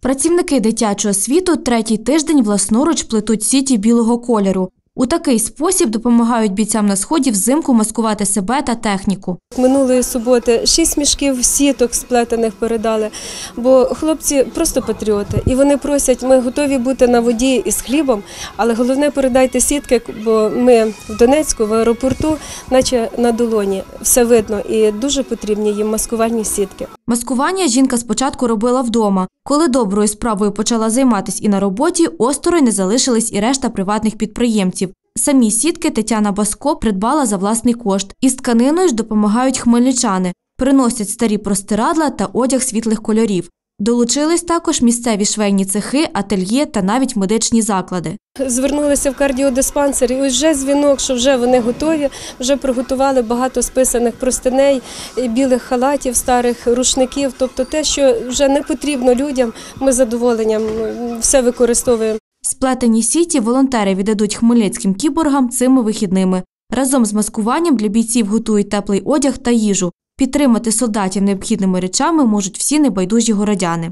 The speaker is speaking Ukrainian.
Працівники дитячого світу третій тиждень власноруч плетуть сіті білого кольору. У такий спосіб допомагають бійцям на сході взимку маскувати себе та техніку. Минулої суботи шість мішків сіток сплетених передали, бо хлопці просто патріоти, і вони просять, ми готові бути на воді із хлібом, але головне передайте сітки, бо ми в Донецьку, в аеропорту, наче на долоні, все видно, і дуже потрібні їм маскувальні сітки. Маскування жінка спочатку робила вдома. Коли доброю справою почала займатися і на роботі, осторонь не залишились і решта приватних підприємців. Самі сітки Тетяна Баско придбала за власний кошт. Із тканиною ж допомагають хмельничани, приносять старі простирадла та одяг світлих кольорів. Долучились також місцеві швейні цехи, ательє та навіть медичні заклади. Звернулися в кардіодиспансер, і ось вже дзвінок, що вже вони готові, вже приготували багато списаних простиней, білих халатів, старих рушників. Тобто те, що вже не потрібно людям, ми з задоволенням все використовуємо. Сплетені сіті волонтери віддадуть хмельницьким кіборгам цими вихідними. Разом з маскуванням для бійців готують теплий одяг та їжу. Підтримати солдатів необхідними речами можуть всі небайдужі городяни.